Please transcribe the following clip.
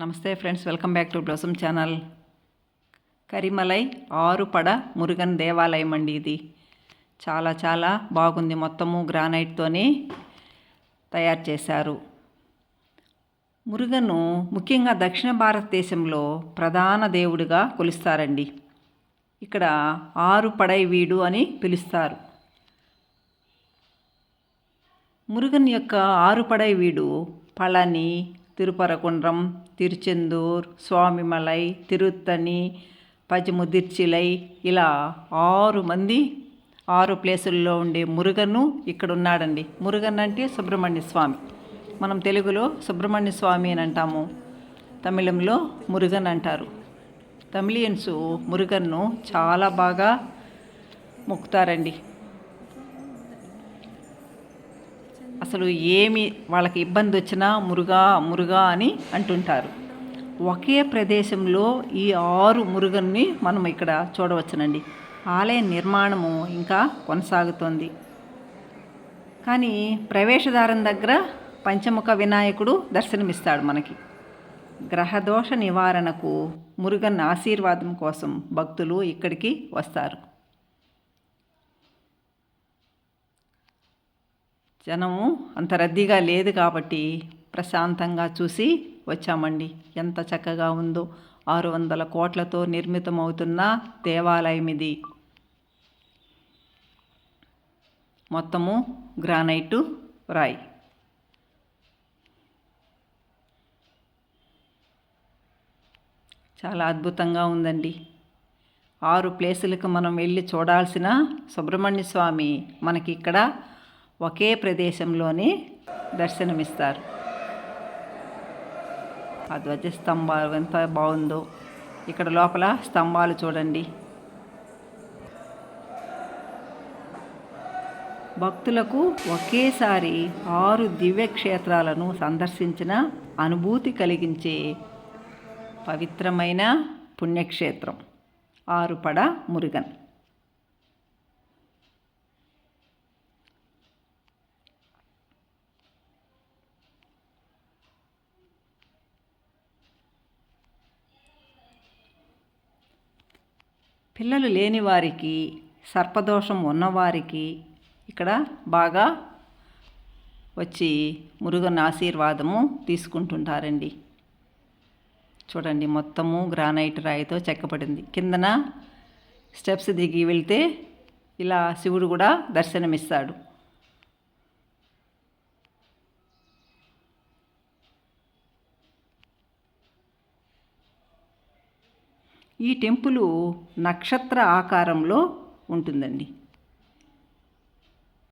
నమస్తే friends welcome back to Blossom channel. Karimalai Arupadai Murugan దేవాలయం అండి ఇది. చాలా చాలా బాగుంది. మొత్తము గ్రానైట్తోనే తయారు చేశారు. మురుగను ముఖ్యంగా దక్షిణ భారతదేశంలో ప్రధాన దేవుడిగా కొలుస్తారండి. ఇక్కడ ఆరు పడై వీడు అని పిలుస్తారు. మురుగన్ యొక్క ఆరుపడై వీడు పళని తిరుపరకుండ్రం తిరుచెందూర్ స్వామిమలై తిరుత్తని పజిముదిర్చిలై ఇలా ఆరు మంది ఆరు ప్లేసుల్లో ఉండే మురుగను ఇక్కడ ఉన్నాడండి మురుగన్ అంటే సుబ్రహ్మణ్య స్వామి. మనం తెలుగులో సుబ్రహ్మణ్య స్వామి అని అంటాము. తమిళంలో మురుగన్ అంటారు. తమిళియన్స్ మురుగన్ను చాలా బాగా మొక్కుతారండి. అసలు ఏమి వాళ్ళకి ఇబ్బంది వచ్చినా మురుగా మురుగా అని అంటుంటారు. ఒకే ప్రదేశంలో ఈ ఆరు మురుగన్ని మనం ఇక్కడ చూడవచ్చునండి. ఆలయ నిర్మాణము ఇంకా కొనసాగుతోంది. కానీ ప్రవేశద్వారం దగ్గర పంచముఖ వినాయకుడు దర్శనమిస్తాడు మనకి. గ్రహదోష నివారణకు మురుగన్ ఆశీర్వాదం కోసం భక్తులు ఇక్కడికి వస్తారు. జనము అంత రద్దీగా లేదు కాబట్టి ప్రశాంతంగా చూసి వచ్చామండి. ఎంత చక్కగా ఉందో. ఆరు వందల కోట్లతో నిర్మితమవుతున్న దేవాలయం ఇది మొత్తము గ్రానైటు రాయి. చాలా అద్భుతంగా ఉందండి. ఆరు ప్లేసులకు మనం వెళ్ళి చూడాల్సిన సుబ్రహ్మణ్య స్వామి మనకి ఇక్కడ ఒకే ప్రదేశంలోనే దర్శనమిస్తారు. ఆ ధ్వజ స్తంభాలు ఎంత బాగుందో. ఇక్కడ లోపల స్తంభాలు చూడండి. భక్తులకు ఒకేసారి ఆరు దివ్యక్షేత్రాలను సందర్శించిన అనుభూతి కలిగించే పవిత్రమైన పుణ్యక్షేత్రం ఆరుపడ మురుగన్. పిల్లలు లేని వారికి సర్పదోషం ఉన్నవారికి ఇక్కడ బాగా వచ్చి మురుగన్ ఆశీర్వాదము తీసుకుంటుంటారండి. చూడండి మొత్తము గ్రానైట్ రాయితో చెక్కబడింది. కిందన స్టెప్స్ దిగి వెళ్తే ఇలా శివుడు కూడా దర్శనమిస్తాడు. ఈ టెంపుల్ నక్షత్ర ఆకారంలో ఉంటుందండి.